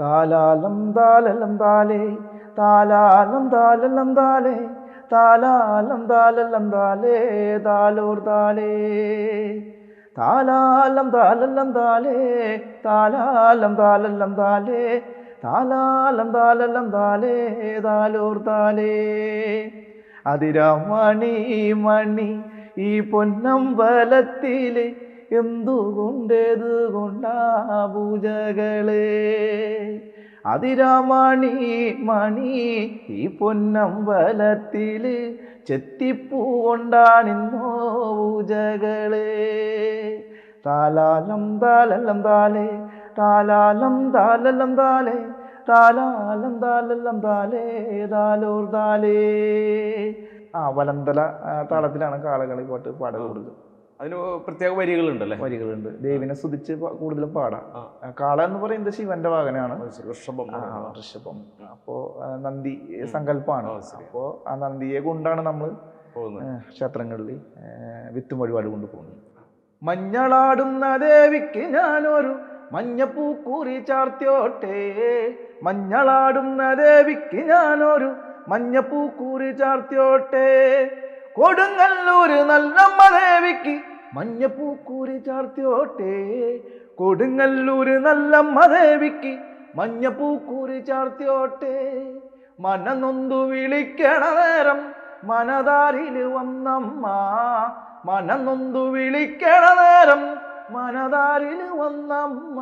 താലാലം താലലം താലേ താലാലം താലലം താലേ താലാലം താലലം താലേ താലോർ താലേ. താലാലം താലലം താലേ താലാലം താലലം താലേ താലാലം താലലം താലേ താലോർ താലേ. അതിരാമണി മണി ഈ പൊന്നമ്പലത്തിലെ എന്തുകൊണ്ടേത് കൊണ്ടാ പൂജകളെ അതിരാമണി മണി ഈ പൊന്നമ്പലത്തിൽ ചെത്തിപ്പൂ കൊണ്ടാണിന്നോ പൂജകളെ. താലാലം താലല്ലം താലേ താലാലം താലല്ലം താലേ താലാലം താലല്ലം താലേ താലോർ താലേ. ആ വലന്തല താളത്തിലാണ് കാളകളി പാട്ട് പാടുക കൂടുതൽ അതിന് പ്രത്യേക വരികളുണ്ട് വരികളുണ്ടല്ലേ? വരികളുണ്ട്. ദേവിനെ സ്തുതിച്ച് കൂടുതലും പാടാം. കാള എന്ന് പറയുന്നത് ശിവന്റെ വാഹനമാണ്. ഋഷഭം ഋഷഭം അപ്പോ നന്ദി സങ്കല്പമാണ് അപ്പോ ആ നന്ദിയെ കൊണ്ടാണ് നമ്മൾ ക്ഷേത്രങ്ങളിൽ വിത്തും വഴിപാട് കൊണ്ട് പോകുന്നത്. മഞ്ഞളാടുന്ന ദേവിക്ക് ഞാനൊരു മഞ്ഞപ്പൂക്കൂറി ചാർത്തിയോട്ടെ. മഞ്ഞളാടുന്ന ദേവിക്ക് ഞാനൊരു മഞ്ഞപ്പൂക്കൂറി ചാർത്തിയോട്ടെ. കൊടുങ്ങല്ലൂര് നല്ല ദേവിക്ക് മഞ്ഞപ്പൂക്കൂരി ചാർത്തിയോട്ടെ. കൊടുങ്ങല്ലൂര് നല്ല ദേവിക്ക് മഞ്ഞപ്പൂക്കൂരി ചാർത്തിയോട്ടെ. മനനൊന്തു വിളിക്കണ നേരം മനതാരിൽ വന്നമ്മ. മനനൊന്തു വിളിക്കണ നേരം മനതാരിൽ വന്നമ്മ.